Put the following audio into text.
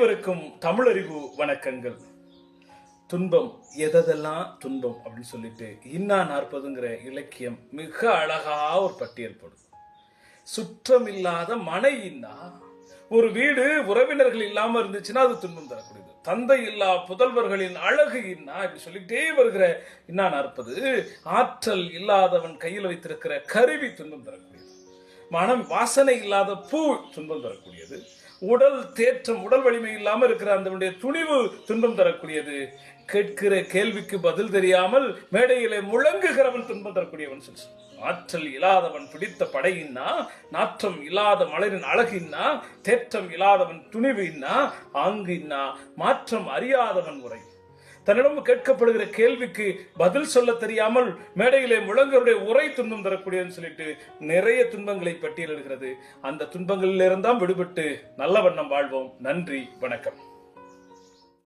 அனைவருக்கும் தமிழறிவு வணக்கங்கள். துன்பம் எதெல்லாம் துன்பம் அப்படின்னு சொல்லிட்டு இன்னா நாற்பதுங்கிற இலக்கியம் மிக அழகா ஒரு பட்டியல் போடுது. சுற்றம் இல்லாத மனை இன்னா ஒரு வீடு உறவினர்கள் இல்லாம இருந்துச்சுன்னா அது துன்பம் தரக்கூடியது. தந்தை இல்லா புதல்வர்களின் அழகு இன்னா இப்படி சொல்லிட்டே வருகிற இன்னா நாற்பது ஆற்றல் இல்லாதவன் கையில் வைத்திருக்கிற கருவி துன்பம் தரக்கூடியது. மனம் வாசனை இல்லாத பூ துன்பம் தரக்கூடியது. உடல் தேற்றம் உடல் வலிமை இல்லாமல் இருக்கிற அந்த துணிவு துன்பம் தரக்கூடியது. கேட்கிற கேள்விக்கு பதில் தெரியாமல் மேடையிலே முழங்குகிறவன் துன்பம் தரக்கூடியவன் சொல்லி ஆற்றல் இல்லாதவன் பிடித்த படையின்னா நாற்றம் இல்லாத மலரின் அழகின்னா தேற்றம் இல்லாதவன் துணிவு இன்னா ஆங்குன்னா மாற்றம் அறியாதவன் உரை. தன்னிடம் கேட்கப்படுகிற கேள்விக்கு பதில் சொல்ல தெரியாமல் மேடையிலே முழங்கருடைய உரை துன்பம் தரக்கூடியதுன்னு சொல்லிட்டு நிறைய துன்பங்களை பட்டியலிடுகிறது. அந்த துன்பங்களிலிருந்தாம் விடுபட்டு நல்ல வண்ணம் வாழ்வோம். நன்றி வணக்கம்.